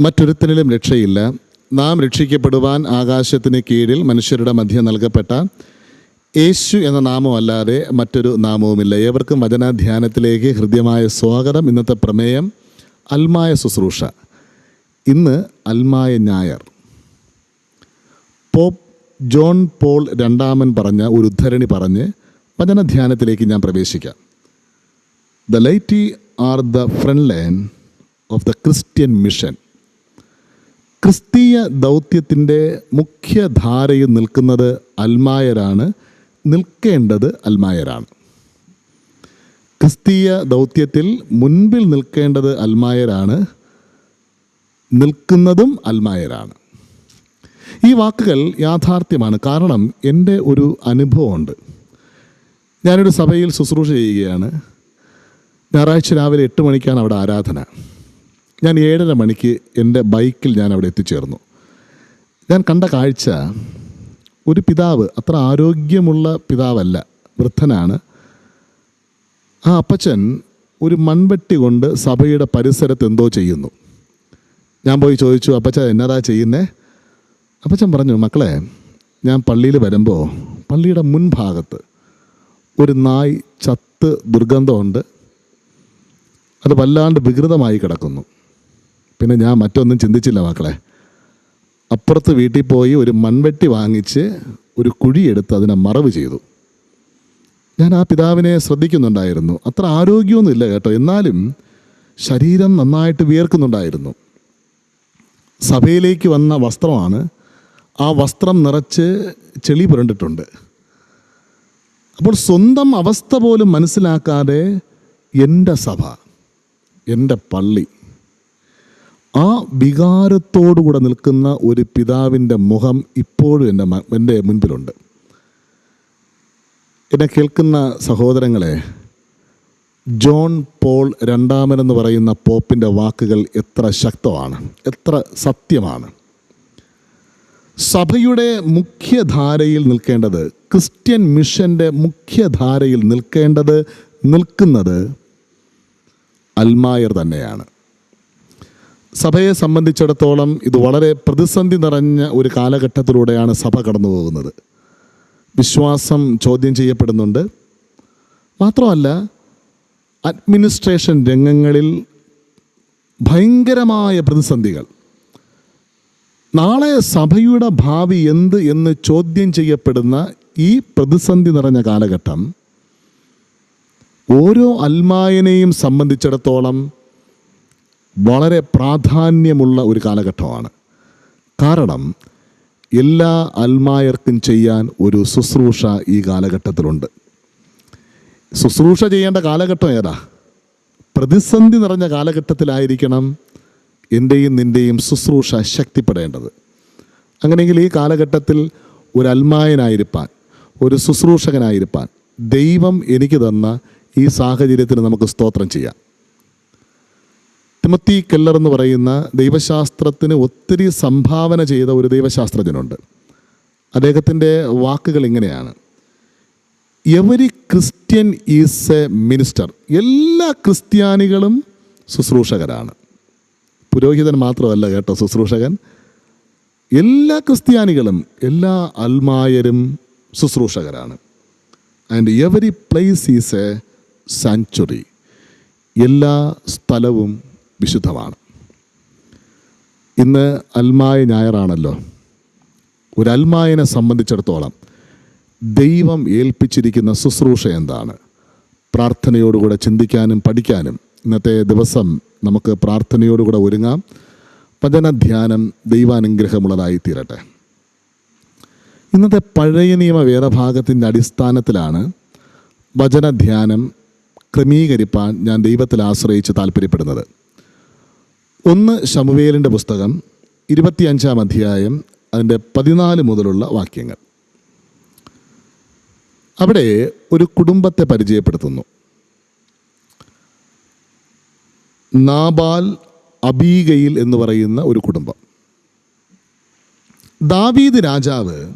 മറ്റൊരുത്തനിലും രക്ഷയില്ല. നാം രക്ഷിക്കപ്പെടുവാൻ ആകാശത്തിന് കീഴിൽ മനുഷ്യരുടെ മധ്യം നൽകപ്പെട്ട യേശു എന്ന നാമമല്ലാതെ മറ്റൊരു നാമവുമില്ല. ഏവർക്കും വചനാധ്യാനത്തിലേക്ക് ഹൃദ്യമായ സ്വാഗതം. ഇന്നത്തെ പ്രമേയം അൽമായ ശുശ്രൂഷ. ഇന്ന് അൽമായ ഞായർ. പോപ്പ് ജോൺ പോൾ രണ്ടാമൻ പറഞ്ഞ ഒരു ഉദ്ധരണി പറഞ്ഞ് വചനധ്യാനത്തിലേക്ക് ഞാൻ പ്രവേശിക്കാം. The laity are the front line of the Christian mission ക്രിസ്തീയ ദൗത്യത്തിന്റെ മുഖ്യധാരയിൽ നിൽക്കുന്നത് അൽമായരാണ്. നിൽക്കേണ്ടത് അൽമായരാണ്. ക്രിസ്തീയ ദൗത്യത്തിൽ മുൻപിൽ നിൽക്കേണ്ടത് അൽമായരാണ്. നിൽക്കുന്നതും അൽമായരാണ്. ഈ വാക്കുകൾ യാഥാർത്ഥ്യമാണ്. കാരണം എന്റെ ഒരു അനുഭവമുണ്ട്. ഞാനൊരു സഭയിൽ ശുശ്രൂഷ ചെയ്യുകയാണ്. ഞായറാഴ്ച രാവിലെ എട്ട് മണിക്കാണ് അവിടെ ആരാധന. ഞാൻ ഏഴര മണിക്ക് എന്റെ ബൈക്കിൽ ഞാൻ അവിടെ എത്തിച്ചേർന്നു. ഞാൻ കണ്ട കാഴ്ച ഒരു പിതാവ് അത്ര ആരോഗ്യമുള്ള പിതാവല്ല വൃദ്ധനാണ്. ആ അപ്പച്ചൻ ഒരു മൺവെട്ടി കൊണ്ട് സഭയുടെ പരിസരത്ത് എന്തോ ചെയ്യുന്നു. ഞാൻ പോയി ചോദിച്ചു അപ്പച്ച എന്നതാ ചെയ്യുന്നേ? അപ്പച്ചൻ പറഞ്ഞു മക്കളെ ഞാൻ പള്ളിയിൽ വരുമ്പോൾ പള്ളിയുടെ മുൻഭാഗത്ത് ഒരു നായ് ചത്ത് ദുർഗന്ധമുണ്ട്. അത് വല്ലാണ്ട് വികൃതമായി കിടക്കുന്നു. പിന്നെ ഞാൻ മറ്റൊന്നും ചിന്തിച്ചില്ല മക്കളെ. അപ്പുറത്ത് വീട്ടിൽ പോയി ഒരു മൺവെട്ടി വാങ്ങിച്ച് ഒരു കുഴിയെടുത്ത് അതിനെ മറവ് ചെയ്തു. ഞാൻ ആ പിതാവിനെ ശ്രദ്ധിക്കുന്നുണ്ടായിരുന്നു. അത്ര ആരോഗ്യമൊന്നുമില്ല കേട്ടോ. എന്നാലും ശരീരം നന്നായിട്ട് വിയർക്കുന്നുണ്ടായിരുന്നു. സഭയിലേക്ക് വന്ന വസ്ത്രമാണ്. ആ വസ്ത്രം നിറച്ച് ചെളി പുരണ്ടിട്ടുണ്ട്. അപ്പോൾ സ്വന്തം അവസ്ഥ പോലും മനസ്സിലാക്കാതെ എന്റെ സഭ എന്റെ പള്ളി ആ വികാരത്തോടുകൂടെ നിൽക്കുന്ന ഒരു പിതാവിന്റെ മുഖം ഇപ്പോഴും എന്റെ എന്റെ മുൻപിലുണ്ട്. എന്നെ കേൾക്കുന്ന സഹോദരങ്ങളെ ജോൺ പോൾ രണ്ടാമനെന്ന് പറയുന്ന പോപ്പിന്റെ വാക്കുകൾ എത്ര ശക്തമാണ് എത്ര സത്യമാണ്. സഭയുടെ മുഖ്യധാരയിൽ നിൽക്കേണ്ടത് ക്രിസ്ത്യൻ മിഷന്റെ മുഖ്യധാരയിൽ നിൽക്കേണ്ടത് നിൽക്കുന്നത് അൽമായർ തന്നെയാണ്. സഭയെ സംബന്ധിച്ചിടത്തോളം ഇത് വളരെ പ്രതിസന്ധി നിറഞ്ഞ ഒരു കാലഘട്ടത്തിലൂടെയാണ് സഭ കടന്നു പോകുന്നത്. വിശ്വാസം ചോദ്യം ചെയ്യപ്പെടുന്നുണ്ട്. മാത്രമല്ല അഡ്മിനിസ്ട്രേഷൻ രംഗങ്ങളിൽ ഭയങ്കരമായ പ്രതിസന്ധികൾ. നാളെ സഭയുടെ ഭാവി എന്ത് എന്ന് ചോദ്യം ചെയ്യപ്പെടുന്ന ഈ പ്രതിസന്ധി നിറഞ്ഞ കാലഘട്ടം ഓരോ അൽമായനെയും സംബന്ധിച്ചിടത്തോളം വളരെ പ്രാധാന്യമുള്ള ഒരു കാലഘട്ടമാണ്. കാരണം എല്ലാ അൽമായർക്കും ചെയ്യാൻ ഒരു ശുശ്രൂഷ ഈ കാലഘട്ടത്തിലുണ്ട്. ശുശ്രൂഷ ചെയ്യേണ്ട കാലഘട്ടം ഏതാ? പ്രതിസന്ധി നിറഞ്ഞ കാലഘട്ടത്തിലായിരിക്കണം എന്റെയും നിന്റെയും ശുശ്രൂഷ ശക്തിപ്പെടേണ്ടത്. അങ്ങനെയെങ്കിൽ ഈ കാലഘട്ടത്തിൽ ഒരു അൽമായനായിരിക്കാൻ ഒരു ശുശ്രൂഷകനായിരിക്കാൻ ദൈവം എനിക്ക് തന്ന ഈ സാഹചര്യത്തിന് നമുക്ക് സ്തോത്രം ചെയ്യാം. തിമത്തി കെല്ലർ എന്ന് പറയുന്ന ദൈവശാസ്ത്രത്തിന് ഒത്തിരി സംഭാവന ചെയ്ത ഒരു ദൈവശാസ്ത്രജ്ഞനുണ്ട്. അദ്ദേഹത്തിന്റെ വാക്കുകൾ ഇങ്ങനെയാണ്. Every Christian is a minister എല്ലാ ക്രിസ്ത്യാനികളും ശുശ്രൂഷകരാണ്. പുരോഹിതൻ മാത്രമല്ല കേട്ടോ ശുശ്രൂഷകൻ. എല്ലാ ക്രിസ്ത്യാനികളും എല്ലാ അൽമായരും ശുശ്രൂഷകരാണ്. And every place is a sanctuary എല്ലാ സ്ഥലവും വിശുദ്ധമാണ്. ഇന്ന് അൽമായ ഞായറാണല്ലോ. ഒരു അൽമായനെ സംബന്ധിച്ചിടത്തോളം ദൈവം ഏൽപ്പിച്ചിരിക്കുന്ന ശുശ്രൂഷ എന്താണ്? പ്രാർത്ഥനയോടുകൂടെ ചിന്തിക്കാനും പഠിക്കാനും ഇന്നത്തെ ദിവസം നമുക്ക് പ്രാർത്ഥനയോടുകൂടെ ഒരുങ്ങാം. വചനധ്യാനം ദൈവാനുഗ്രഹമുള്ളതായി തീരട്ടെ. ഇന്നത്തെ പഴയ നിയമ വേദഭാഗത്തിന്റെ അടിസ്ഥാനത്തിലാണ് വചനധ്യാനം ക്രമീകരിപ്പാൻ ഞാൻ ദൈവത്തിൽ ആശ്രയിച്ച് താല്പര്യപ്പെടുന്നത്. ഒന്ന് ശമുവേലിന്റെ പുസ്തകം ഇരുപത്തിയഞ്ചാം അധ്യായം അതിന്റെ പതിനാല് മുതലുള്ള വാക്യങ്ങൾ. അവിടെ ഒരു കുടുംബത്തെ പരിചയപ്പെടുത്തുന്നു. നാബാൽ അബീഗയിൽ എന്ന് പറയുന്ന ഒരു കുടുംബം. ദാവീദ് രാജാവ്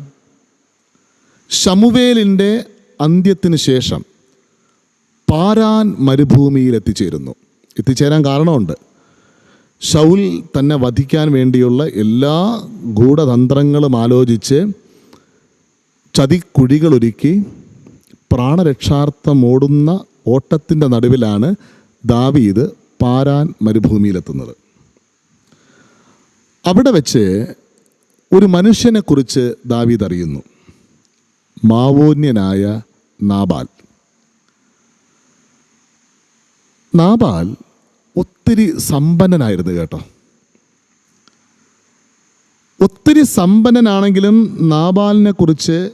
ഷമുവേലിന്റെ അന്ത്യത്തിന് ശേഷം പാരാൻ മരുഭൂമിയിൽ എത്തിച്ചേരുന്നു. എത്തിച്ചേരാൻ കാരണമുണ്ട്. ഷൗൽ തന്നെ വധിക്കാൻ വേണ്ടിയുള്ള എല്ലാ ഗൂഢതന്ത്രങ്ങളും ആലോചിച്ച് ചതിക്കുഴികളൊരുക്കി പ്രാണരക്ഷാർത്ഥം ഓടുന്ന ഓട്ടത്തിന്റെ നടുവിലാണ് ദാവീദ് പാരാൻ മരുഭൂമിയിലെത്തുന്നത്. അവിടെ വെച്ച് ഒരു മനുഷ്യനെക്കുറിച്ച് ദാവീദ് അറിയുന്നു. മാവോന്യനായ നാബാൽ. നാബാൽ ഒത്തിരി സമ്പന്നനായിരുന്നു കേട്ടോ. ഒത്തിരി സമ്പന്നനാണെങ്കിലും നാബാലിനെ കുറിച്ച്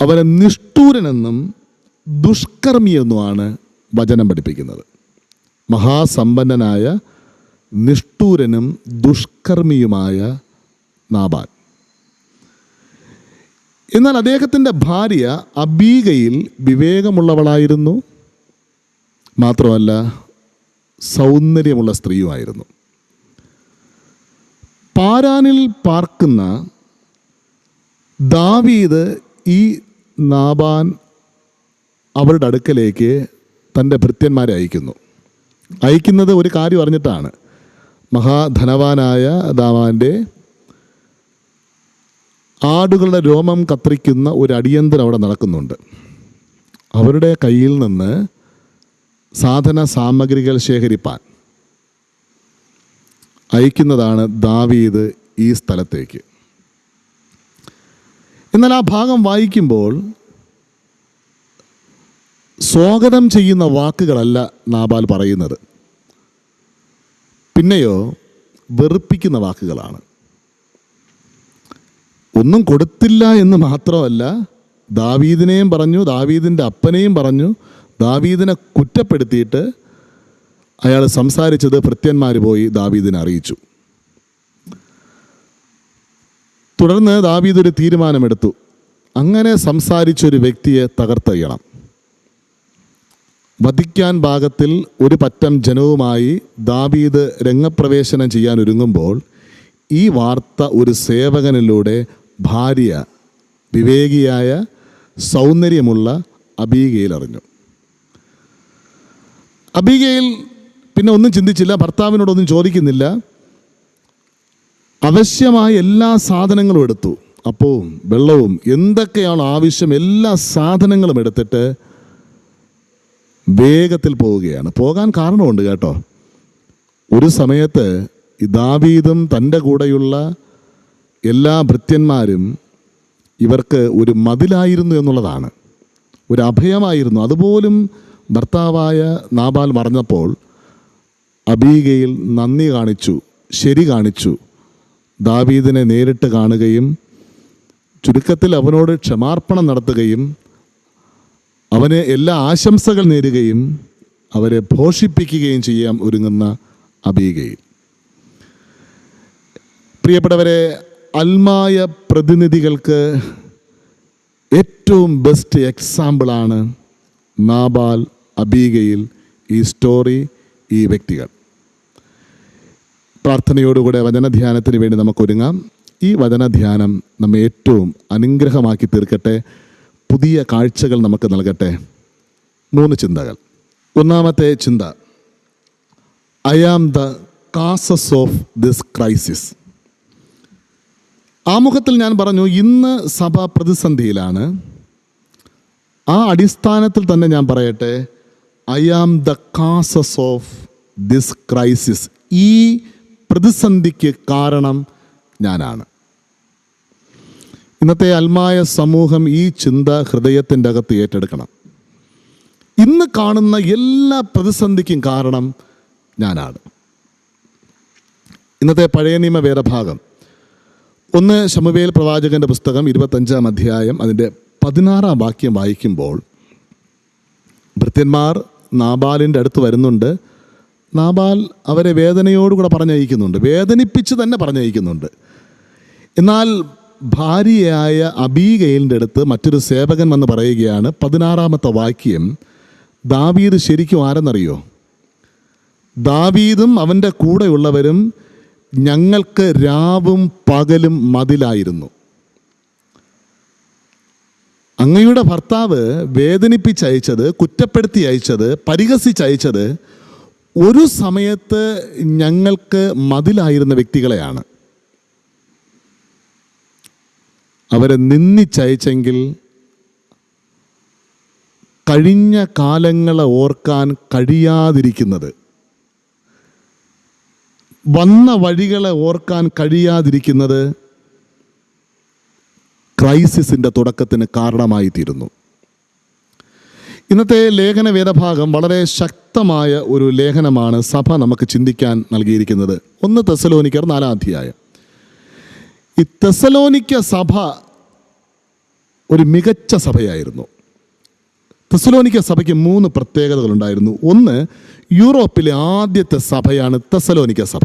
അവനെ നിഷ്ഠൂരനെന്നും ദുഷ്കർമ്മിയെന്നുമാണ് വചനം പഠിപ്പിക്കുന്നത്. മഹാസമ്പന്നനായ നിഷ്ഠൂരനും ദുഷ്കർമ്മിയുമായ നാബാൽ. എന്നാൽ അദ്ദേഹത്തിന്റെ ഭാര്യ അബീഗയിൽ വിവേകമുള്ളവളായിരുന്നു. മാത്രമല്ല സൗന്ദര്യമുള്ള സ്ത്രീയുമായിരുന്നു. പാരാനിൽ പാർക്കുന്ന ദാവീദ് ഈ നാബാൻ അവരുടെ അടുക്കലേക്ക് തന്റെ ഭൃത്യന്മാരെ അയക്കുന്നു. അയക്കുന്നത് ഒരു കാര്യം അറിഞ്ഞിട്ടാണ്. മഹാധനവാനായ ദാവാന്റെ ആടുകളുടെ രോമം കത്തിരിക്കുന്ന ഒരു അടിയന്തരം അവിടെ നടക്കുന്നുണ്ട്. അവരുടെ കയ്യിൽ നിന്ന് സാധന സാമഗ്രികൾ ശേഖരിപ്പാൻ അയക്കുന്നതാണ് ദാവീദ് ഈ സ്ഥലത്തേക്ക്. എന്നാൽ ആ ഭാഗം വായിക്കുമ്പോൾ സ്വാഗതം ചെയ്യുന്ന വാക്കുകളല്ല നാബാൽ പറയുന്നത്. പിന്നെയോ വെറുപ്പിക്കുന്ന വാക്കുകളാണ്. ഒന്നും കൊടുത്തില്ല എന്ന് മാത്രമല്ല ദാവീദിനെയും പറഞ്ഞു ദാവീദിന്റെ അപ്പനെയും പറഞ്ഞു ദാവീദിനെ കുറ്റപ്പെടുത്തിയിട്ട് അയാൾ സംസാരിച്ചത് ഭൃത്യന്മാർ പോയി ദാവീദിനെ അറിയിച്ചു. തുടർന്ന് ദാവീദ് ഒരു തീരുമാനമെടുത്തു. അങ്ങനെ സംസാരിച്ച ഒരു വ്യക്തിയെ തകർത്തെയ്യണം വധിക്കാൻ ഭാഗത്തിൽ ഒരു പറ്റം ജനവുമായി ദാവീദ് രംഗപ്രവേശനം ചെയ്യാൻ ഒരുങ്ങുമ്പോൾ ഈ വാർത്ത ഒരു സേവകനിലൂടെ ഭാര്യ വിവേകിയായ സൗന്ദര്യമുള്ള അബീഗയിൽ അറിഞ്ഞു. അബീഗയിൽ പിന്നെ ഒന്നും ചിന്തിച്ചില്ല ഭർത്താവിനോടൊന്നും ചോദിക്കുന്നില്ല. ആവശ്യമായ എല്ലാ സാധനങ്ങളും എടുത്തു. അപ്പവും വെള്ളവും എന്തൊക്കെയാണ് ആവശ്യം എല്ലാ സാധനങ്ങളും എടുത്തിട്ട് വേഗത്തിൽ പോവുകയാണ്. പോകാൻ കാരണമുണ്ട് കേട്ടോ. ഒരു സമയത്ത് ദാവീദും തന്റെ കൂടെയുള്ള എല്ലാ ഭൃത്യന്മാരും ഇവർക്ക് ഒരു മതിലായിരുന്നു എന്നുള്ളതാണ്. ഒരു അഭയമായിരുന്നു. അതുപോലും ഭർത്താവായ നാബാൽ മറഞ്ഞപ്പോൾ അബീഗയിൽ നന്ദി കാണിച്ചു ശരി കാണിച്ചു. ദാവീദിനെ നേരിട്ട് കാണുകയും ചുരുക്കത്തിൽ അവനോട് ക്ഷമാർപ്പണം നടത്തുകയും അവനെ എല്ലാ ആശംസകൾ നേരുകയും അവരെ പോഷിപ്പിക്കുകയും ചെയ്യാൻ ഒരുങ്ങുന്ന അബീഗയിൽ. പ്രിയപ്പെട്ടവരെ അൽമായ പ്രതിനിധികൾക്ക് ഏറ്റവും ബെസ്റ്റ് എക്സാമ്പിളാണ് നാബാൽ അബീഗയിൽ ഈ സ്റ്റോറി ഈ വ്യക്തികൾ. പ്രാർത്ഥനയോടുകൂടെ വചനധ്യാനത്തിന് വേണ്ടി നമുക്കൊരുങ്ങാം. ഈ വചനധ്യാനം നമ്മെ ഏറ്റവും അനുഗ്രഹമാക്കി തീർക്കട്ടെ. പുതിയ കാഴ്ചകൾ നമുക്ക് നൽകട്ടെ. മൂന്ന് ചിന്തകൾ. ഒന്നാമത്തെ ചിന്ത. I am the causes of this crisis ആമുഖത്തിൽ ഞാൻ പറഞ്ഞു ഇന്ന് സഭ പ്രതിസന്ധിയിലാണ് ആ അടിസ്ഥാനത്തിൽ തന്നെ ഞാൻ പറയട്ടെ I am the causes of this crisis ഈ പ്രതിസന്ധിക്ക് കാരണം ഞാനാണ്. ഇന്നത്തെ അൽമായ സമൂഹം ഈ ചിന്ത ഹൃദയത്തിന്റെ അകത്ത് ഏറ്റെടുക്കണം. ഇന്ന് കാണുന്ന എല്ലാ പ്രതിസന്ധിക്കും കാരണം ഞാനാണ്. ഇന്നത്തെ പഴയ നിയമ വേദഭാഗം. ഒന്ന് ശമുവേൽ പ്രവാചകന്റെ പുസ്തകം ഇരുപത്തഞ്ചാം അധ്യായം അതിന്റെ പതിനാറാം വാക്യം വായിക്കുമ്പോൾ ഭൃത്യന്മാർ നാബാലിന്റെ അടുത്ത് വരുന്നുണ്ട്. നാബാൽ അവരെ വേദനയോടുകൂടെ പറഞ്ഞയക്കുന്നുണ്ട്. വേദനിപ്പിച്ച് തന്നെ പറഞ്ഞയക്കുന്നുണ്ട്. എന്നാൽ ഭാര്യയായ അബീഗയിലിന്റെ അടുത്ത് മറ്റൊരു സേവകൻ വന്ന് പറയുകയാണ് പതിനാറാമത്തെ വാക്യം ദാവീദ് ശരിക്കും ആരെന്നറിയോ? ദാവീദും അവന്റെ കൂടെയുള്ളവരും ഞങ്ങൾക്ക് രാവും പകലും മതിലായിരുന്നു. അങ്ങയുടെ ഭർത്താവ് വേദനിപ്പിച്ചയച്ചത് കുറ്റപ്പെടുത്തി അയച്ചത് പരിഹസിച്ചയച്ചത് ഒരു സമയത്ത് ഞങ്ങൾക്ക് മതിലായിരുന്ന വ്യക്തികളെയാണ്. അവരെ നിന്നിച്ചയച്ചെങ്കിൽ കഴിഞ്ഞ കാലങ്ങളെ ഓർക്കാൻ കഴിയാതിരിക്കുന്നത് വന്ന വഴികളെ ഓർക്കാൻ കഴിയാതിരിക്കുന്നത് ക്രൈസിസിന്റെ തുടക്കത്തിന് കാരണമായി തീരുന്നു ഇന്നത്തെ ലേഖന വേദഭാഗം വളരെ ശക്തമായ ഒരു ലേഖനമാണ് സഭ നമുക്ക് ചിന്തിക്കാൻ നൽകിയിരിക്കുന്നത്. ഒന്ന് തെസലോനിക്കർ നാലാം അധ്യായം. ഈ തെസലോനിക്ക സഭ ഒരു മികച്ച സഭയായിരുന്നു. തെസലോനിക്ക സഭയ്ക്ക് മൂന്ന് പ്രത്യേകതകളുണ്ടായിരുന്നു. ഒന്ന് യൂറോപ്പിലെ ആദ്യത്തെ സഭയാണ് തെസലോനിക്ക സഭ.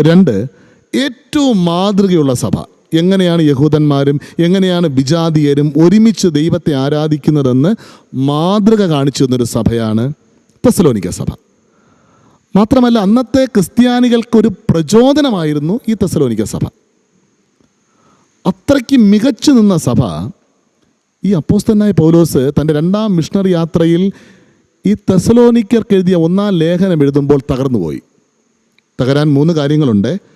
രണ്ട് ഏറ്റവും മാതൃകയുള്ള സഭ. എങ്ങനെയാണ് യഹൂദന്മാരും എങ്ങനെയാണ് വിജാതീയരും ഒരുമിച്ച് ദൈവത്തെ ആരാധിക്കുന്നതെന്ന് മാതൃക കാണിച്ചു തന്നൊരു സഭയാണ് തെസലോനിക്ക സഭ. മാത്രമല്ല അന്നത്തെ ക്രിസ്ത്യാനികൾക്കൊരു പ്രചോദനമായിരുന്നു ഈ തെസലോനിക്ക സഭ. അത്രയ്ക്ക് മികച്ചു നിന്ന സഭ ഈ അപ്പോസ്തനായ പൗലോസ് തന്റെ രണ്ടാം മിഷണറി യാത്രയിൽ ഈ തെസലോനിക്കർക്ക് എഴുതിയ ഒന്നാം ലേഖനം എഴുതുമ്പോൾ തകർന്നുപോയി. തകരാൻ മൂന്ന് കാര്യങ്ങളുണ്ട്.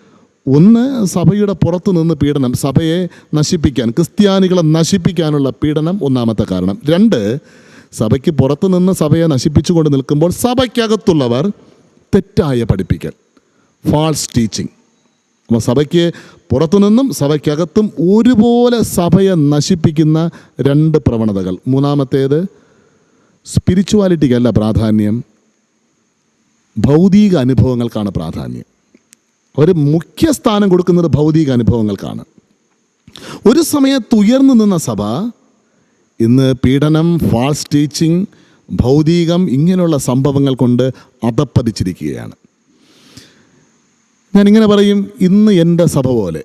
ഒന്ന് സഭയുടെ പുറത്തു നിന്ന് പീഡനം സഭയെ നശിപ്പിക്കാൻ ക്രിസ്ത്യാനികളെ നശിപ്പിക്കാനുള്ള പീഡനം ഒന്നാമത്തെ കാരണം. രണ്ട് സഭയ്ക്ക് പുറത്തു നിന്ന് സഭയെ നശിപ്പിച്ചുകൊണ്ട് നിൽക്കുമ്പോൾ സഭയ്ക്കകത്തുള്ളവർ തെറ്റായ പഠിപ്പിക്കൽ ഫാൾസ് ടീച്ചിങ് അപ്പോൾ സഭയ്ക്ക് പുറത്തുനിന്നും സഭയ്ക്കകത്തും ഒരുപോലെ സഭയെ നശിപ്പിക്കുന്ന രണ്ട് പ്രവണതകൾ. മൂന്നാമത്തേത് സ്പിരിച്വാലിറ്റിക്കല്ല പ്രാധാന്യം ഭൗതിക അനുഭവങ്ങൾക്കാണ് പ്രാധാന്യം. ഒരു മുഖ്യ സ്ഥാനം കൊടുക്കുന്നത് ഭൗതിക അനുഭവങ്ങൾക്കാണ്. ഒരു സമയത്ത് ഉയർന്നു നിന്ന സഭ ഇന്ന് പീഡനം ഫാൾസ് ടീച്ചിങ് ഭൗതികം ഇങ്ങനെയുള്ള സംഭവങ്ങൾ കൊണ്ട് അതപ്പതിച്ചിരിക്കുകയാണ്. ഞാനിങ്ങനെ പറയും ഇന്ന് എന്റെ സഭ പോലെ.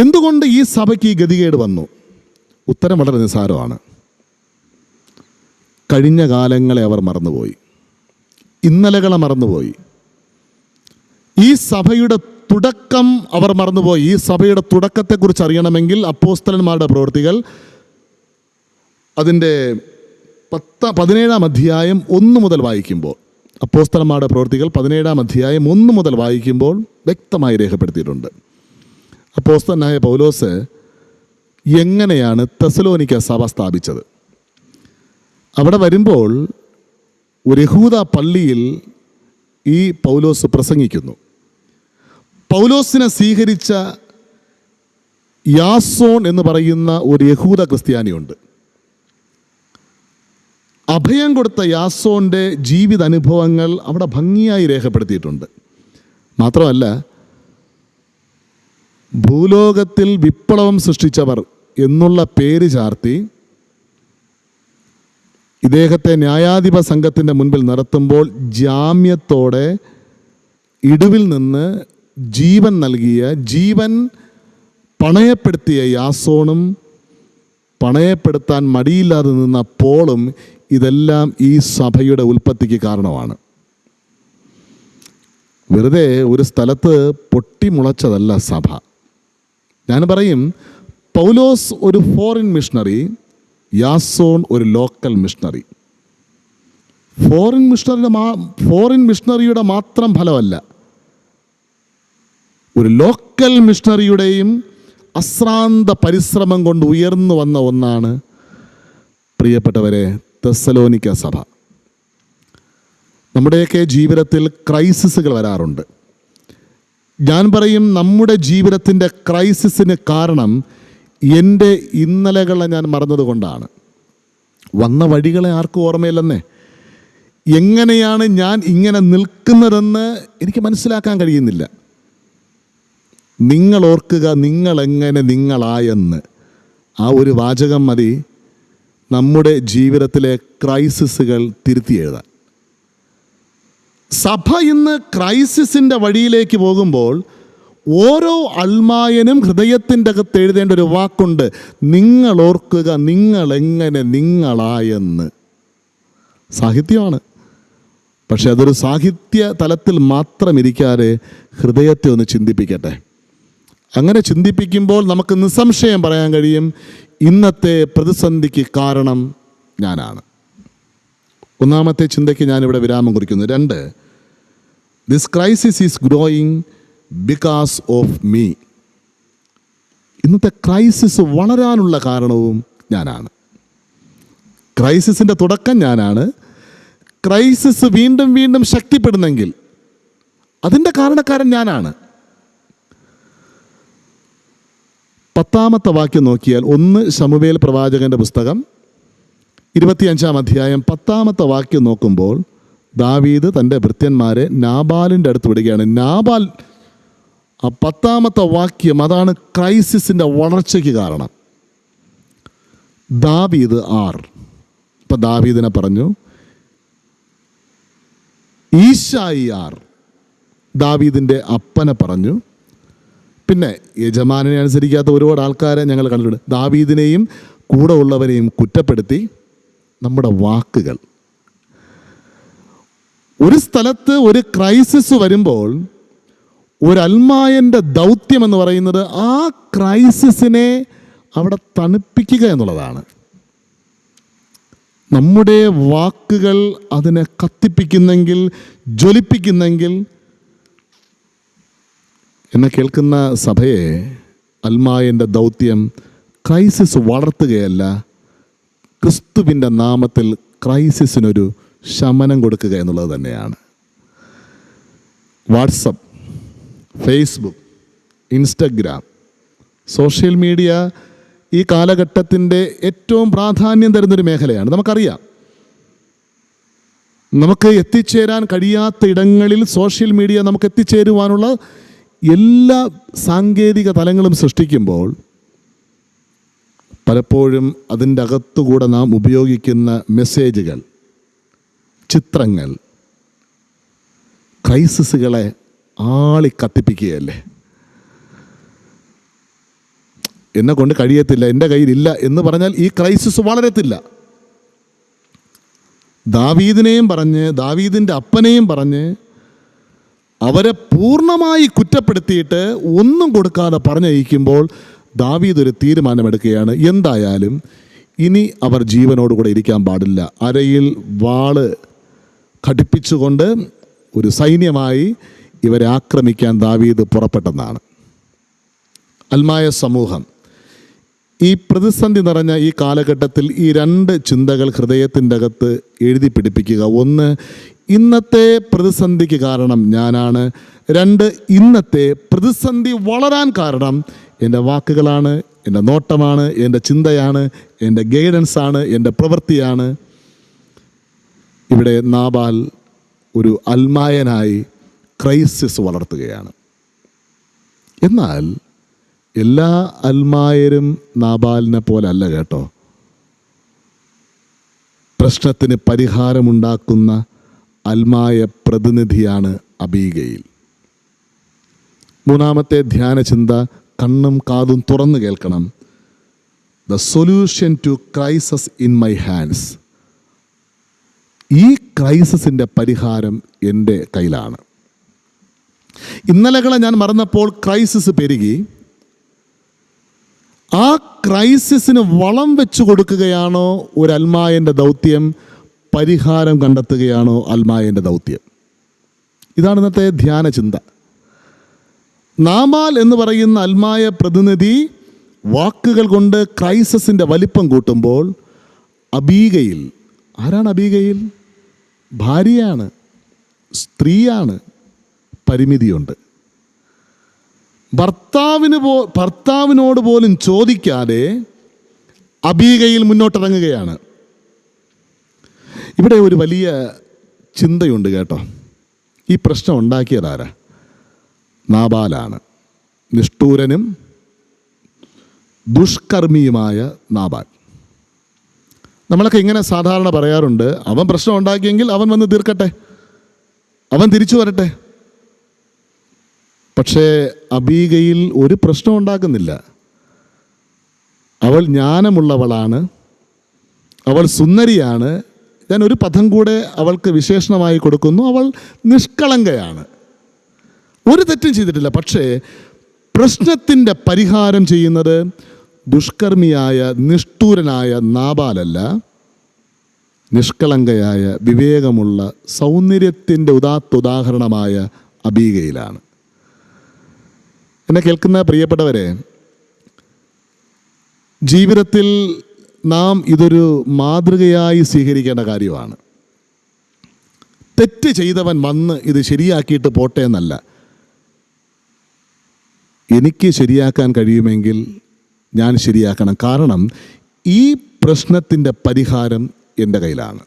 എന്തുകൊണ്ട് ഈ സഭയ്ക്ക് ഈ ഗതികേട് വന്നു? ഉത്തരം വളരെ നിസ്സാരമാണ്. കഴിഞ്ഞ കാലങ്ങളെ അവർ മറന്നുപോയി. ഇന്നലകളെ മറന്നുപോയി. ഈ സഭയുടെ തുടക്കം അവർ മറന്നുപോയി. ഈ സഭയുടെ തുടക്കത്തെക്കുറിച്ച് അറിയണമെങ്കിൽ അപ്പോസ്തലന്മാരുടെ പ്രവൃത്തികൾ അതിന്റെ പത്ത പതിനേഴാം അധ്യായം ഒന്ന് മുതൽ വായിക്കുമ്പോൾ അപ്പോസ്തലന്മാരുടെ പ്രവൃത്തികൾ പതിനേഴാം അധ്യായം ഒന്ന് മുതൽ വായിക്കുമ്പോൾ വ്യക്തമായി രേഖപ്പെടുത്തിയിട്ടുണ്ട്. അപ്പോസ്തലനായ പൗലോസ് എങ്ങനെയാണ് തെസലോനിക്ക സഭ സ്ഥാപിച്ചത്? അവിടെ വരുമ്പോൾ ഒരു യഹൂദ പള്ളിയിൽ ഈ പൗലോസ് പ്രസംഗിക്കുന്നു. പൗലോസിനെ സ്വീകരിച്ച യാസോൺ എന്ന് പറയുന്ന ഒരു യഹൂദ ക്രിസ്ത്യാനിയുണ്ട്. അഭയം കൊടുത്ത യാസോന്റെ ജീവിത അനുഭവങ്ങൾ അവിടെ ഭംഗിയായി രേഖപ്പെടുത്തിയിട്ടുണ്ട്. മാത്രമല്ല ഭൂലോകത്തിൽ വിപ്ലവം സൃഷ്ടിച്ചവർ എന്നുള്ള പേര് ചാർത്തി ഇദ്ദേഹത്തെ ന്യായാധിപ സംഘത്തിന്റെ മുൻപിൽ നിർത്തുമ്പോൾ ജാമ്യത്തോടെ ഇടിവിൽ നിന്ന് ജീവൻ നൽകിയ ജീവൻ പണയപ്പെടുത്തിയ യാസോണും പണയപ്പെടുത്താൻ മടിയില്ലാതെ നിന്ന പോളും ഇതെല്ലാം ഈ സഭയുടെ ഉൽപ്പത്തിക്ക് കാരണമാണ്. വെറുതെ ഒരു സ്ഥലത്ത് പൊട്ടിമുളച്ചതല്ല സഭ. ഞാൻ പറയും പൗലോസ് ഒരു ഫോറിൻ മിഷണറി യാസോൺ ഒരു ലോക്കൽ മിഷണറി. ഫോറിൻ മിഷണറിയുടെ മാ ഫോറിൻ മിഷണറിയുടെ മാത്രം ഫലമല്ല ഒരു ലോക്കൽ മിഷണറിയുടെയും അശ്രാന്ത പരിശ്രമം കൊണ്ട് ഉയർന്നു വന്ന ഒന്നാണ് പ്രിയപ്പെട്ടവരെ തെസലോനിക്ക സഭ. നമ്മുടെയൊക്കെ ജീവിതത്തിൽ ക്രൈസിസുകൾ വരാറുണ്ട്. ഞാൻ പറയും നമ്മുടെ ജീവിതത്തിന്റെ ക്രൈസിസിന് കാരണം എന്റെ ഇന്നലകളെ ഞാൻ മറന്നതുകൊണ്ടാണ്. വന്ന വഴികളെ ആർക്കും ഓർമ്മയില്ലെന്നേ. എങ്ങനെയാണ് ഞാൻ ഇങ്ങനെ നിൽക്കുന്നതെന്ന് എനിക്ക് മനസ്സിലാക്കാൻ കഴിയുന്നില്ല. നിങ്ങൾ ഓർക്കുക നിങ്ങളെങ്ങനെ നിങ്ങളായെന്ന്. ആ ഒരു വാചകം മതി. നമ്മുടെ ജീവിതത്തിലെ ക്രൈസിസുകൾ തിരുത്തി എഴുതാൻ. സഭ ഇന്ന് ക്രൈസിസിന്റെ വഴിയിലേക്ക് പോകുമ്പോൾ ഓരോ അൾമായനും ഹൃദയത്തിന്റെ അകത്ത് എഴുതേണ്ട ഒരു വാക്കുണ്ട്. നിങ്ങൾ ഓർക്കുക നിങ്ങളെങ്ങനെ നിങ്ങളായെന്ന്. സാഹിത്യമാണ്. പക്ഷെ അതൊരു സാഹിത്യ തലത്തിൽ മാത്രം ഇരിക്കാതെ ഹൃദയത്തെ ഒന്ന് ചിന്തിപ്പിക്കട്ടെ. അങ്ങനെ ചിന്തിപ്പിക്കുമ്പോൾ നമുക്ക് നിസ്സംശയം പറയാൻ കഴിയും ഇന്നത്തെ പ്രതിസന്ധിക്ക് കാരണം ഞാനാണ്. ഒന്നാമത്തെ ചിന്തയ്ക്ക് ഞാനിവിടെ വിരാമം കുറിക്കുന്നു. രണ്ട് this crisis is growing because of me ഇന്നത്തെ ക്രൈസിസ് വളരാനുള്ള കാരണവും ഞാനാണ്. ക്രൈസിസിന്റെ തുടക്കം ഞാനാണ്. ക്രൈസിസ് വീണ്ടും വീണ്ടും ശക്തിപ്പെടുന്നെങ്കിൽ അതിന്റെ കാരണക്കാരൻ ഞാനാണ്. പത്താമത്തെ വാക്യം നോക്കിയാൽ ഒന്ന് ശമുവേൽ പ്രവാചകന്റെ പുസ്തകം ഇരുപത്തിയഞ്ചാം അധ്യായം പത്താമത്തെ വാക്യം നോക്കുമ്പോൾ ദാവീദ് തന്റെ ഭൃത്യന്മാരെ നാബാലിന്റെ അടുത്ത് വിടുകയാണ്. നാബാൽ ആ പത്താമത്തെ വാക്യം അതാണ് ക്രൈസിസിന്റെ വളർച്ചയ്ക്ക് കാരണം. ദാവീദ് ആർ. ഇപ്പം ദാവീദിനെ പറഞ്ഞു ഈശായി ആർ. ദാവീദിന്റെ അപ്പനെ പറഞ്ഞു പിന്നെ യജമാനെ അനുസരിക്കാത്ത ഒരുപാട് ആൾക്കാരെ ഞങ്ങൾ കണ്ടിട്ടുണ്ട്. ദാവീദിനെയും കൂടെ ഉള്ളവരെയും കുറ്റപ്പെടുത്തി നമ്മുടെ വാക്കുകൾ. ഒരു സ്ഥലത്ത് ഒരു ക്രൈസിസ് വരുമ്പോൾ ഒരു അൽമായന്റെ ദൗത്യം എന്ന് പറയുന്നത് ആ ക്രൈസിസിനെ അവിടെ തണുപ്പിക്കുക എന്നുള്ളതാണ്. നമ്മുടെ വാക്കുകൾ അതിനെ കത്തിപ്പിക്കുന്നെങ്കിൽ ജ്വലിപ്പിക്കുന്നെങ്കിൽ എന്നെ കേൾക്കുന്ന സഭയെ അൽമായന്റെ ദൗത്യം ക്രൈസിസ് വളർത്തുകയല്ല ക്രിസ്തുവിന്റെ നാമത്തിൽ ക്രൈസിസിനൊരു ശമനം കൊടുക്കുക എന്നുള്ളത് തന്നെയാണ്. WhatsApp Facebook Instagram social media ഈ കാലഘട്ടത്തിന്റെ ഏറ്റവും പ്രാധാന്യം തരുന്നൊരു മേഖലയാണ്. നമുക്കറിയാം നമുക്ക് എത്തിച്ചേരാൻ കഴിയാത്ത ഇടങ്ങളിൽ സോഷ്യൽ മീഡിയ നമുക്ക് എത്തിച്ചേരുവാനുള്ള എല്ലാ സാങ്കേതിക തലങ്ങളും സൃഷ്ടിക്കുമ്പോൾ പലപ്പോഴും അതിന്റെ അകത്തുകൂടെ നാം ഉപയോഗിക്കുന്ന മെസ്സേജുകൾ ചിത്രങ്ങൾ ക്രൈസിസുകളെ ആളി കത്തിപ്പിക്കുകയല്ലേ എന്നെ കൊണ്ട് കഴിയത്തില്ല എന്റെ കയ്യിലില്ല എന്ന് പറഞ്ഞാൽ ഈ ക്രൈസിസ് വളരത്തില്ല. ദാവീദിനെയും പറഞ്ഞ് ദാവീദിന്റെ അപ്പനെയും പറഞ്ഞ് അവരെ പൂർണമായി കുറ്റപ്പെടുത്തിയിട്ട് ഒന്നും കൊടുക്കാതെ പറഞ്ഞയക്കുമ്പോൾ ദാവീദ് ഒരു തീരുമാനമെടുക്കുകയാണ്. എന്തായാലും ഇനി അവർ ജീവനോടുകൂടെ ഇരിക്കാൻ പാടില്ല. അരയിൽ വാൾ ഘടിപ്പിച്ചുകൊണ്ട് ഒരു സൈന്യമായി ഇവരെ ആക്രമിക്കാൻ ദാവീദ് പുറപ്പെട്ടെന്നാണ്. അൽമായ സമൂഹം. ഈ പ്രതിസന്ധി നിറഞ്ഞ ഈ കാലഘട്ടത്തിൽ ഈ രണ്ട് ചിന്തകൾ ഹൃദയത്തിന്റെ അകത്ത് എഴുതി പിടിപ്പിക്കുക. ഒന്ന് ഇന്നത്തെ പ്രതിസന്ധിക്ക് കാരണം ഞാനാണ്. രണ്ട് ഇന്നത്തെ പ്രതിസന്ധി വളരാൻ കാരണം എന്റെ വാക്കുകളാണ് എന്റെ നോട്ടമാണ് എന്റെ ചിന്തയാണ് എന്റെ ഗൈഡൻസ് ആണ് എന്റെ പ്രവൃത്തിയാണ്. ഇവിടെ നാബാൽ ഒരു അൽമായനായി ക്രൈസിസ് വളർത്തുകയാണ്. എന്നാൽ എല്ലാ അൽമായരും നാബാലിനെ പോലെ അല്ല കേട്ടോ. പ്രശ്നത്തിന് പരിഹാരമുണ്ടാക്കുന്ന അൽമായ പ്രതിനിധിയാണ് അബീഗയിൽ. മൂന്നാമത്തെ ധ്യാനചിന്ത കണ്ണും കാതും തുറന്നു കേൾക്കണം. The solution to crisis in my hands ഈ ക്രൈസസിന്റെ പരിഹാരം എന്റെ കയ്യിലാണ്. ഇന്നലകളെ ഞാൻ മറന്നപ്പോൾ ക്രൈസിസ് പെരുകി. ആ ക്രൈസിസിന് വളം വെച്ചു കൊടുക്കുകയാണോ ഒരു അൽമായന്റെ ദൗത്യം? പരിഹാരം കണ്ടെത്തുകയാണോ അൽമായന്റെ ദൗത്യം? ഇതാണ് ഇന്നത്തെ ധ്യാന ചിന്ത. നാമാൽ എന്ന് പറയുന്ന അൽമായ പ്രതിനിധി വാക്കുകൾ കൊണ്ട് ക്രൈസസിന്റെ വലിപ്പം കൂട്ടുമ്പോൾ അബീകയിൽ ആരാണ് അബീകയിൽ ഭാര്യയാണ് സ്ത്രീയാണ് പരിമിതിയുണ്ട്. ഭർത്താവിന് പോ ഭർത്താവിനോട് പോലും ചോദിക്കാതെ അബീകയിൽ മുന്നോട്ടിറങ്ങുകയാണ്. ഇവിടെ ഒരു വലിയ ചിന്തയുണ്ട് കേട്ടോ. ഈ പ്രശ്നം ഉണ്ടാക്കിയതാരാ നാബാലാണ്. നിഷ്ഠൂരനും ദുഷ്കർമ്മിയുമായ നാബാൽ. നമ്മളൊക്കെ ഇങ്ങനെ സാധാരണ പറയാറുണ്ട് അവൻ പ്രശ്നം ഉണ്ടാക്കിയെങ്കിൽ അവൻ വന്ന് തീർക്കട്ടെ. അവൻ തിരിച്ചു വരട്ടെ. പക്ഷേ അബീഗയിൽ ഒരു പ്രശ്നം ഉണ്ടാക്കുന്നില്ല. അവൾ ജ്ഞാനമുള്ളവളാണ്. അവൾ സുന്ദരിയാണ്. ഞാൻ ഒരു പദം കൂടെ അവൾക്ക് വിശേഷണമായി കൊടുക്കുന്നു. അവൾ നിഷ്കളങ്കയാണ്. ഒരു തെറ്റും ചെയ്തിട്ടില്ല. പക്ഷേ പ്രശ്നത്തിന്റെ പരിഹാരം ചെയ്യുന്നത് ദുഷ്കർമ്മിയായ നിഷ്ഠൂരനായ നാബാലല്ല. നിഷ്കളങ്കയായ വിവേകമുള്ള സൗന്ദര്യത്തിന്റെ ഉദാത്ത ഉദാഹരണമായ അബീകയിലാണ് എന്നെ കേൾക്കുന്ന പ്രിയപ്പെട്ടവരെ ജീവിതത്തിൽ നാം ഇതൊരു മാതൃകയായി സ്വീകരിക്കേണ്ട കാര്യമാണ്. തെറ്റ് ചെയ്തവൻ വന്ന് ഇത് ശരിയാക്കിയിട്ട് പോട്ടെ എന്നല്ല. എനിക്ക് ശരിയാക്കാൻ കഴിയുമെങ്കിൽ ഞാൻ ശരിയാക്കണം. കാരണം ഈ പ്രശ്നത്തിന്റെ പരിഹാരം എന്റെ കയ്യിലാണ്.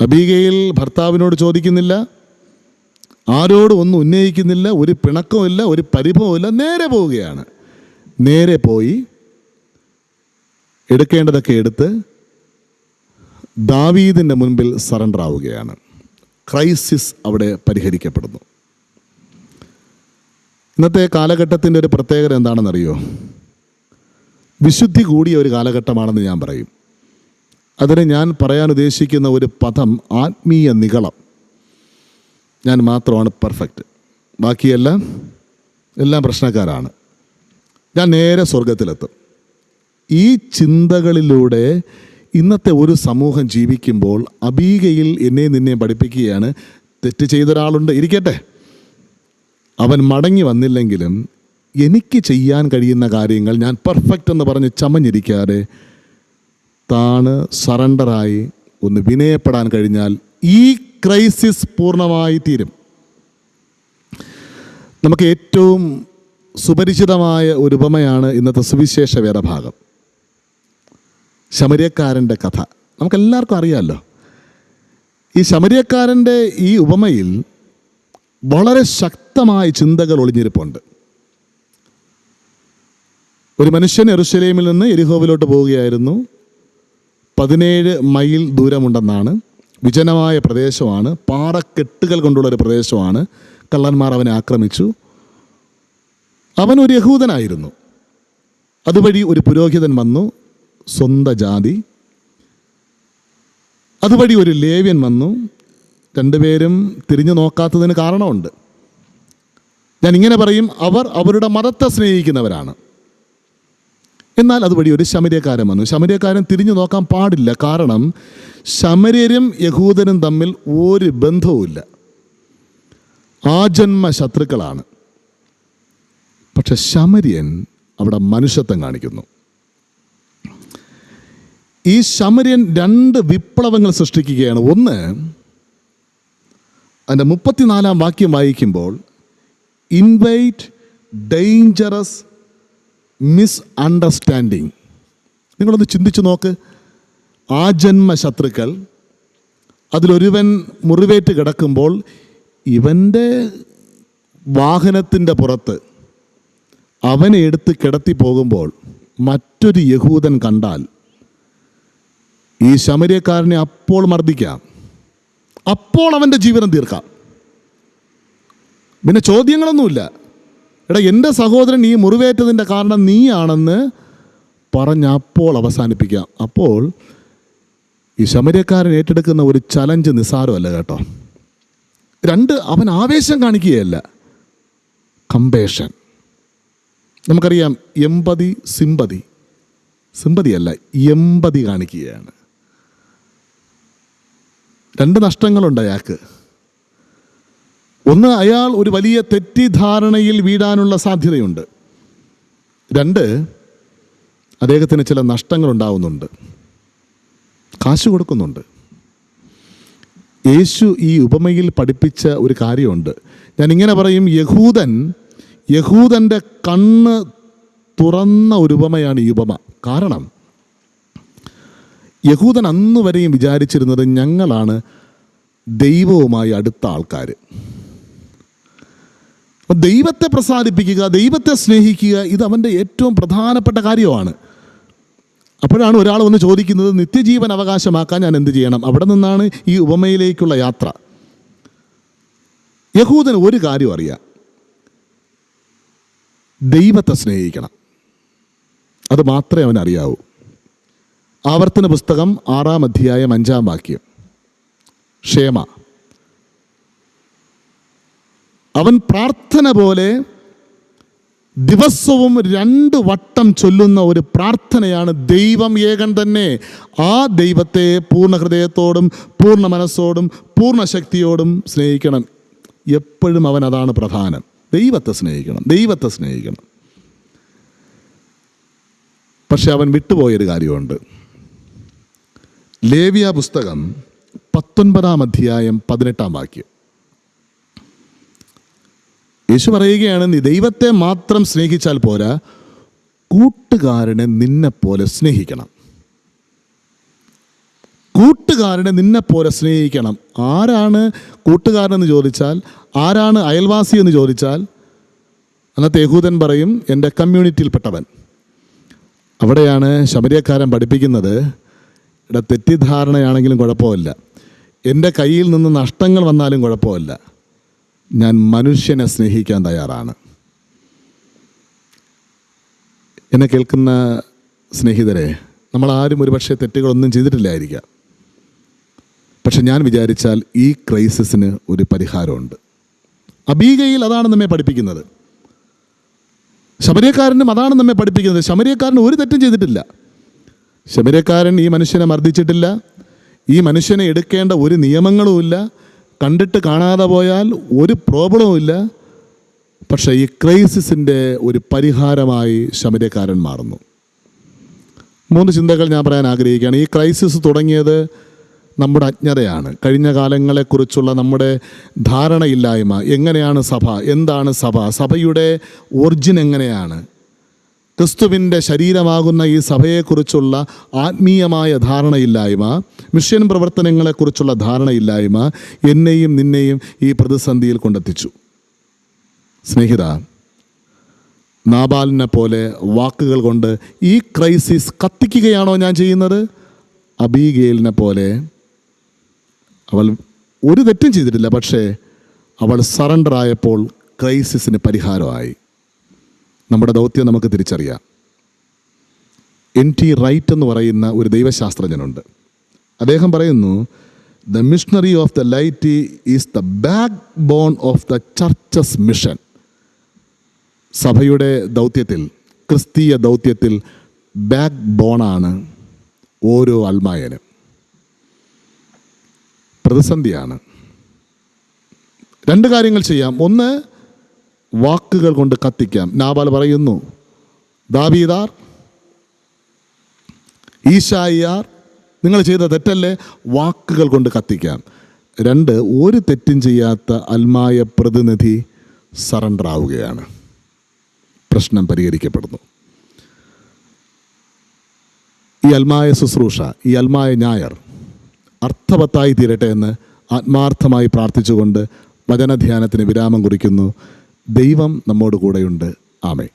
അബീഗയിൽ ഭർത്താവിനോട് ചോദിക്കുന്നില്ല. ആരോടും ഒന്നും ഉന്നയിക്കുന്നില്ല. ഒരു പിണക്കവുമില്ല ഒരു പരിഭവമില്ല നേരെ പോവുകയാണ്. നേരെ പോയി എടുക്കേണ്ടതൊക്കെ എടുത്ത് ദാവീദിന്റെ മുൻപിൽ സറണ്ടർ ആവുകയാണ്. ക്രൈസിസ് അവിടെ പരിഹരിക്കപ്പെടുന്നു. ഇന്നത്തെ കാലഘട്ടത്തിന്റെ ഒരു പ്രത്യേകത എന്താണെന്നറിയോ? വിശുദ്ധി കൂടിയ ഒരു കാലഘട്ടമാണെന്ന് ഞാൻ പറയും. അതിന് ഞാൻ പറയാൻ ഉദ്ദേശിക്കുന്ന ഒരു പദം ആത്മീയ നികളം. ഞാൻ മാത്രമാണ് പെർഫെക്റ്റ് ബാക്കിയെല്ലാം എല്ലാം പ്രശ്നക്കാരാണ്. ഞാൻ നേരെ സ്വർഗത്തിലെത്തും ഈ ചിന്തകളിലൂടെ ഇന്നത്തെ ഒരു സമൂഹം ജീവിക്കുമ്പോൾ അബീകയിൽ എന്നെ നിന്നെ പഠിപ്പിക്കുകയാണ്. തെറ്റ് ചെയ്ത ഒരാളുണ്ട് ഇരിക്കട്ടെ. അവൻ മടങ്ങി വന്നില്ലെങ്കിലും എനിക്ക് ചെയ്യാൻ കഴിയുന്ന കാര്യങ്ങൾ ഞാൻ പെർഫെക്റ്റ് എന്ന് പറഞ്ഞ് ചമഞ്ഞിരിക്കാതെ താണ് സറണ്ടറായി ഒന്ന് വിനയപ്പെടാൻ കഴിഞ്ഞാൽ ഈ ക്രൈസിസ് പൂർണമായി തീരും. നമുക്ക് ഏറ്റവും സുപരിചിതമായ ഒരു ഉപമയാണ് ഇന്നത്തെ സുവിശേഷ വേദഭാഗം. ശമര്യക്കാരന്റെ കഥ. നമുക്കെല്ലാവർക്കും അറിയാമല്ലോ ഈ ശമരിയക്കാരന്റെ ഈ ഉപമയിൽ വളരെ ശക്തമായ ചിന്തകൾ ഒളിഞ്ഞിരിപ്പുണ്ട്. ഒരു മനുഷ്യൻ എറുസലേമിൽ നിന്ന് എരിഹോവിലോട്ട് പോവുകയായിരുന്നു. പതിനേഴ് മൈൽ ദൂരമുണ്ടെന്നാണ്. വിജനമായ പ്രദേശമാണ്. പാറക്കെട്ടുകൾ കൊണ്ടുള്ള ഒരു പ്രദേശമാണ്. കള്ളന്മാർ അവനെ ആക്രമിച്ചു. അവൻ ഒരു യഹൂദനായിരുന്നു. അതുവഴി ഒരു പുരോഹിതൻ വന്നു. സ്വന്ത ജാതി. അതുവഴി ഒരു ലേവ്യൻ വന്നു. രണ്ടുപേരും തിരിഞ്ഞു നോക്കാത്തതിന് കാരണമുണ്ട്. ഞാൻ ഇങ്ങനെ പറയും അവർ അവരുടെ മതത്തെ സ്നേഹിക്കുന്നവരാണ്. എന്നാൽ അതുവഴി ഒരു ശമര്യക്കാരൻ വന്നു. ശമര്യക്കാരൻ തിരിഞ്ഞു നോക്കാൻ പാടില്ല. കാരണം ശമര്യരും യഹൂദനും തമ്മിൽ ഒരു ബന്ധവുമില്ല. ആജന്മ ശത്രുക്കളാണ്. പക്ഷെ ശമര്യൻ അവിടെ മനുഷ്യത്വം കാണിക്കുന്നു. ഈ ശമര്യൻ രണ്ട് വിപ്ലവങ്ങൾ സൃഷ്ടിക്കുകയാണ്. ഒന്ന് അതിന്റെ മുപ്പത്തിനാലാം വാക്യം വായിക്കുമ്പോൾ ഇൻവൈറ്റ് ഡേഞ്ചറസ് മിസ് അണ്ടർസ്റ്റാൻഡിങ് നിങ്ങളൊന്ന് ചിന്തിച്ചു നോക്ക്. ആ ജന്മ ശത്രുക്കൾ അതിലൊരുവൻ മുറിവേറ്റ് കിടക്കുമ്പോൾ ഇവന്റെ വാഹനത്തിന്റെ പുറത്ത് അവനെ എടുത്ത് കിടത്തി പോകുമ്പോൾ മറ്റൊരു യഹൂദൻ കണ്ടാൽ ഈ ശമര്യക്കാരനെ അപ്പോൾ മർദ്ദിക്കാം. അപ്പോൾ അവന്റെ ജീവനം തീർക്കാം. പിന്നെ ചോദ്യങ്ങളൊന്നുമില്ല. എടാ എന്റെ സഹോദരൻ ഈ മുറിവേറ്റതിന്റെ കാരണം നീയാണെന്ന് പറഞ്ഞ് അപ്പോൾ അവസാനിപ്പിക്കാം. അപ്പോൾ ഈ ശമര്യക്കാരൻ ഏറ്റെടുക്കുന്ന ഒരു ചലഞ്ച് നിസ്സാരമല്ല കേട്ടോ. രണ്ട് അവൻ ആവേശം കാണിക്കുകയല്ല. കമ്പേഷൻ നമുക്കറിയാം എമ്പതി സിമ്പതി. സിമ്പതിയല്ല എമ്പതി കാണിക്കുകയാണ്. രണ്ട് നഷ്ടങ്ങളുണ്ട് അയാൾക്ക്. ഒന്ന് അയാൾ ഒരു വലിയ തെറ്റിദ്ധാരണയിൽ വീഴാനുള്ള സാധ്യതയുണ്ട്. രണ്ട് അദ്ദേഹത്തിന് ചില നഷ്ടങ്ങൾ ഉണ്ടാവുന്നുണ്ട് കാശ് കൊടുക്കുന്നുണ്ട്. യേശു ഈ ഉപമയിൽ പഠിപ്പിച്ച ഒരു കാര്യമുണ്ട്. ഞാൻ ഇങ്ങനെ പറയും യഹൂദൻ യഹൂദന്റെ കണ്ണ് തുറന്ന ഒരു ഉപമയാണ് ഈ ഉപമ. കാരണം യഹൂദൻ അന്ന് വരെയും വിചാരിച്ചിരുന്നത് ഞങ്ങളാണ് ദൈവവുമായി അടുത്ത ആൾക്കാർ ദൈവത്തെ പ്രസാദിപ്പിക്കുക ദൈവത്തെ സ്നേഹിക്കുക ഇത് അവന്റെ ഏറ്റവും പ്രധാനപ്പെട്ട കാര്യമാണ് അപ്പോഴാണ് ഒരാൾ ഒന്ന് ചോദിക്കുന്നത് നിത്യജീവൻ അവകാശമാക്കാൻ ഞാൻ എന്ത് ചെയ്യണം? അവിടെ നിന്നാണ് ഈ ഉപമയിലേക്കുള്ള യാത്ര. യഹൂദന് ഒരു കാര്യം അറിയാം. ദൈവത്തെ സ്നേഹിക്കണം. അത് മാത്രമേ അവൻ അറിയാവൂ ആവർത്തന പുസ്തകം ആറാം അധ്യായം അഞ്ചാം വാക്യം. ക്ഷേമ. അവൻ പ്രാർത്ഥന പോലെ ദിവസവും രണ്ട് വട്ടം ചൊല്ലുന്ന ഒരു പ്രാർത്ഥനയാണ് ദൈവം ഏകൻ തന്നെ. ആ ദൈവത്തെ പൂർണ ഹൃദയത്തോടും പൂർണ മനസ്സോടും പൂർണ ശക്തിയോടും സ്നേഹിക്കണം. എപ്പോഴും അവൻ അതാണ് പ്രധാനം. ദൈവത്തെ സ്നേഹിക്കണം ദൈവത്തെ സ്നേഹിക്കണം. പക്ഷെ അവൻ വിട്ടുപോയൊരു കാര്യമുണ്ട്. ലേവിയ പുസ്തകം പത്തൊൻപതാം അധ്യായം പതിനെട്ടാം വാക്യം. യേശു പറയുകയാണ് നീ ദൈവത്തെ മാത്രം സ്നേഹിച്ചാൽ പോരാ കൂട്ടുകാരനെ നിന്നെപ്പോലെ സ്നേഹിക്കണം. കൂട്ടുകാരനെ നിന്നെപ്പോലെ സ്നേഹിക്കണം. ആരാണ് കൂട്ടുകാരനെന്ന് ചോദിച്ചാൽ ആരാണ് അയൽവാസി എന്ന് ചോദിച്ചാൽ അന്നത്തെ യഹൂദൻ പറയും എന്റെ കമ്മ്യൂണിറ്റിയിൽപ്പെട്ടവൻ. അവിടെയാണ് ശബരിയക്കാരൻ പഠിപ്പിക്കുന്നത് തെറ്റിദ്ധാരണയാണെങ്കിലും കുഴപ്പമില്ല. എന്റെ കയ്യിൽ നിന്ന് നഷ്ടങ്ങൾ വന്നാലും കുഴപ്പമില്ല. ഞാൻ മനുഷ്യനെ സ്നേഹിക്കാൻ തയ്യാറാണ്. എന്നെ കേൾക്കുന്ന സ്നേഹിതരെ നമ്മളാരും ഒരുപക്ഷെ തെറ്റുകളൊന്നും ചെയ്തിട്ടില്ലായിരിക്കാം. പക്ഷെ ഞാൻ വിചാരിച്ചാൽ ഈ ക്രൈസിസിന് ഒരു പരിഹാരമുണ്ട്. അബീഗയിൽ അതാണ് നമ്മെ പഠിപ്പിക്കുന്നത്. ശബരിയക്കാരനും അതാണ് നമ്മെ പഠിപ്പിക്കുന്നത്. ശമരിയക്കാരൻ ഒരു തെറ്റും ചെയ്തിട്ടില്ല. ശമരിയക്കാരൻ ഈ മനുഷ്യനെ മർദ്ദിച്ചിട്ടില്ല. ഈ മനുഷ്യനെ എടുക്കേണ്ട ഒരു നിയമങ്ങളുമില്ല. കണ്ടിട്ട് കാണാതെ പോയാൽ ഒരു പ്രോബ്ലവും ഇല്ല പക്ഷേ ഈ ക്രൈസിസിന്റെ ഒരു പരിഹാരമായി ശബരക്കാരൻ മാറുന്നു. മൂന്ന് ചിന്തകൾ ഞാൻ പറയാൻ ആഗ്രഹിക്കുകയാണ്. ഈ ക്രൈസിസ് തുടങ്ങിയത് നമ്മുടെ അജ്ഞതയാണ്. കഴിഞ്ഞ കാലങ്ങളെക്കുറിച്ചുള്ള നമ്മുടെ ധാരണയില്ലായ്മ. എങ്ങനെയാണ് സഭ? എന്താണ് സഭ? സഭയുടെ ഒറിജിൻ എങ്ങനെയാണ്? ക്രിസ്തുവിന്റെ ശരീരമാകുന്ന ഈ സഭയെക്കുറിച്ചുള്ള ആത്മീയമായ ധാരണയില്ലായ്മ മിഷൻ പ്രവർത്തനങ്ങളെക്കുറിച്ചുള്ള ധാരണയില്ലായ്മ എന്നെയും നിന്നെയും ഈ പ്രതിസന്ധിയിൽ കൊണ്ടെത്തിച്ചു. സ്നേഹിത നാബാലിനെ പോലെ വാക്കുകൾ കൊണ്ട് ഈ ക്രൈസിസ് കത്തിക്കുകയാണോ ഞാൻ ചെയ്യുന്നത്? അബീഗേലിനെ പോലെ അവൾ ഒരു തെറ്റും ചെയ്തിട്ടില്ല പക്ഷേ അവൾ സറണ്ടർ ആയപ്പോൾ ക്രൈസിസിന് പരിഹാരമായി. നമ്മുടെ ദൗത്യം നമുക്ക് തിരിച്ചറിയാം. എൻ ടി റൈറ്റ് എന്ന് പറയുന്ന ഒരു ദൈവശാസ്ത്രജ്ഞനുണ്ട്. അദ്ദേഹം പറയുന്നു the missionary of the light is the backbone of the church's mission സഭയുടെ ദൗത്യത്തിൽ ക്രിസ്തീയ ദൗത്യത്തിൽ ബാക്ക് ബോണാണ് ഓരോ അൽമായനും പ്രതിസന്ധിയാണ്. രണ്ട് കാര്യങ്ങൾ ചെയ്യാം. ഒന്ന് വാക്കുകൾ കൊണ്ട് കത്തിക്കാം. നാബാൽ പറയുന്നു ദാബീദാർ ഈശായിയാർ നിങ്ങൾ ചെയ്ത തെറ്റല്ലേ? വാക്കുകൾ കൊണ്ട് കത്തിക്കാം. രണ്ട് ഒരു തെറ്റും ചെയ്യാത്ത അൽമായ പ്രതിനിധി സറണ്ടർ ആവുകയാണ്. പ്രശ്നം പരിഹരിക്കപ്പെടുന്നു. ഈ അൽമായ ശുശ്രൂഷ ഈ അൽമായ ഞായർ അർത്ഥവത്തായി തീരട്ടെ എന്ന് ആത്മാർത്ഥമായി പ്രാർത്ഥിച്ചുകൊണ്ട് വചനധ്യാനത്തിന് വിരാമം കുറിക്കുന്നു. ദൈവം നമ്മോട് കൂടെയുണ്ട്. ആമേ